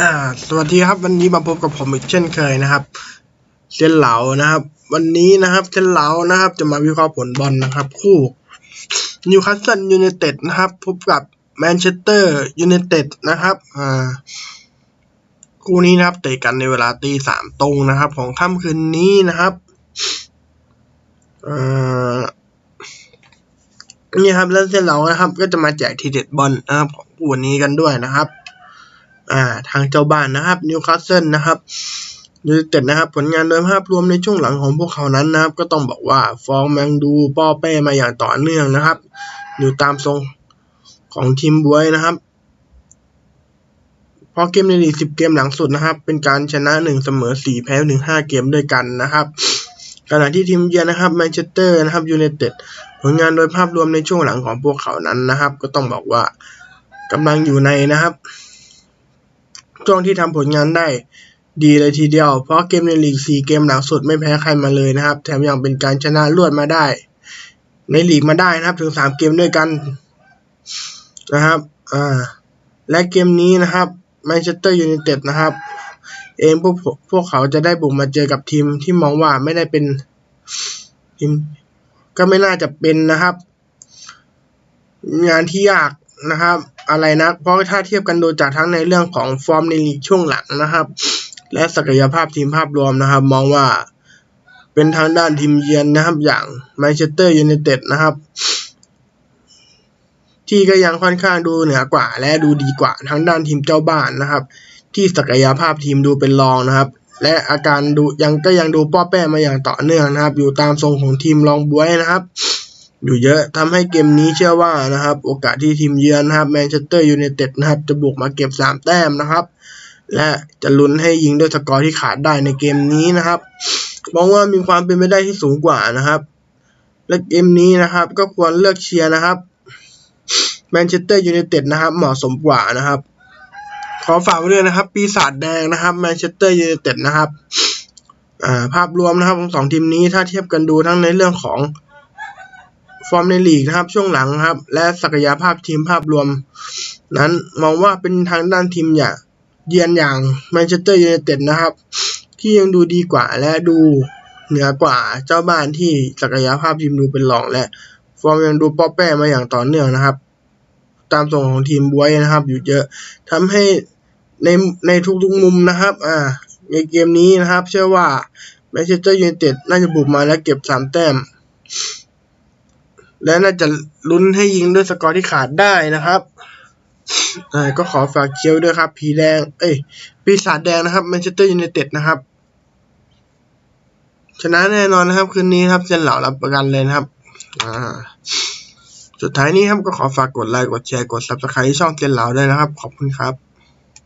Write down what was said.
อ่าสวัสดีครับ วันนี้มาพบกับผมอีกเช่นเคยนะครับเซนเหลานะครับ วันนี้นะครับเซนเหลานะครับ จะมาวิเคราะห์ผลบอลนะครับ คู่นิวคาสเซิลยูไนเต็ดนะครับ พบกับแมนเชสเตอร์ยูไนเต็ดนะครับอ่าคู่นี้นะครับเตะกันในเวลาตีสามตรงนะครับ ของค่ำคืนนี้นะครับอ่านี่ครับแล้วเส้นเรานะครับ ก็จะมาแจกทีเด็ดบอลนะครับของคู่วันนี้กันด้วยนะครับ อ่าทางเจ้าบ้านนะครับนิวคาสเซิลนะครับยูไนเต็ดนะครับผลงานโดยภาพรวมในช่วงหลังของพวกเขานั้นนะครับ ก็ต้องบอกว่าฟอร์มงดูป้อเป้มาอย่างต่อเนื่องนะครับ อยู่ตามทรงของทีมบวยนะครับพราะเกมในลีก10 เกมหลังสุดนะครับ เป็นการชนะ 1 เสมอ 4 แพ้ถึง5เกมด้วยกันนะครับขณะที่ทีมเยือนนะครับแมนเชสเตอร์นะครับยูไนเต็ดผลงานโดยภาพรวมในช่วงหลังของพวกเขานั้นนะครับ ก็ต้องบอกว่ากำลังอยู่ในนะครับ ช่วงที่ทำผลงานได้ดีเลยทีเดียว เพราะเกมในลีก 4 เกมหลังสุดไม่แพ้ใครมาเลยนะครับ แถมยังเป็นการชนะรวดมาได้ ในลีกมาได้นะครับ ถึง 3 เกมด้วยกันนะครับ อ่า และเกมนี้นะครับแมนเชสเตอร์ยูไนเต็ดนะครับ เองพวกพวกเขาจะได้บุกมาเจอกับทีมที่มองว่าไม่ได้เป็นทีมก็ไม่น่าจะเป็นนะครับ งานที่ยาก นะครับอะไรนะ เพราะถ้าเทียบกันดูจากทั้งในเรื่องของฟอร์มในลีกช่วงหลังนะครับ และศักยภาพทีมภาพรวมนะครับ มองว่าเป็นทางด้านทีมเยือนนะครับ อย่างแมนเชสเตอร์ยูไนเต็ดนะครับ ที่ก็ยังค่อนข้างดูเหนือกว่า และดูดีกว่าทั้งด้านทีมเจ้าบ้านนะครับ ที่ศักยภาพทีมดูเป็นรองนะครับ และอาการดูยังก็ยังดูป้อแป้มาอย่างต่อเนื่องนะครับ อยู่ตามทรงของทีมรองบวยนะครับ อยู่เยอะทำให้เกมนี้เชื่อว่านะครับ โอกาสที่ทีมเยือนนะครับแมนเชสเตอร์ยูไนเต็ดนะครับ จะบุกมาเก็บ 3 แต้มนะครับ และจะลุ้นให้ยิงด้วยสกอร์ที่ขาดได้ในเกมนี้นะครับมองว่ามีความเป็นไปได้ที่สูงกว่านะครับ และเกมนี้นะครับก็ควรเลือกเชียร์นะครับแมนเชสเตอร์ยูไนเต็ดนะครับเหมาะสมกว่านะครับ ขอฝากไว้ด้วยนะครับ ปีศาจแดงนะครับแมนเชสเตอร์ยูไนเต็ดนะครับภาพรวมนะครับของสองทีมนี้ถ้าเทียบกันดูทั้งในเรื่องของ ฟอร์มในลีกนะครับ ช่วงหลังครับ และศักยภาพทีมภาพรวม นั้นมองว่าเป็นทางด้านทีมอย่างเยือนอย่างแมนเชสเตอร์ยูไนเต็ดนะครับ ที่ยังดูดีกว่าและดูเหนือกว่าเจ้าบ้านที่ศักยภาพทีมดูเป็นรองและ ฟอร์มยังดูป้อปแป้มาอย่างต่อเนื่องนะครับ ตามส่งของทีมบวยนะครับ อยู่เยอะทำให้ในในทุกๆมุมนะครับ อ่า ในเกมนี้นะครับ เชื่อว่าแมนเชสเตอร์ยูไนเต็ดน่าจะบุกมาและเก็บสามแต้ม และน่าจะลุ้นให้ยิงด้วยสกอร์ที่ขาดได้นะครับก็ขอฝากเชียร์ด้วยครับ ผีแดง เอ้ย ปีศาจแดงนะครับแมนเชสเตอร์ยูไนเต็ดนะครับ ชนะแน่นอนนะครับ คืนนี้ครับเซนเหล่ารับประกันเลยนะครับ อ่า สุดท้ายนี้ครับก็ขอฝากกดไลค์ กดแชร์ กด subscribe ช่องเจนเหล่าด้วยนะครับ ขอบคุณครับ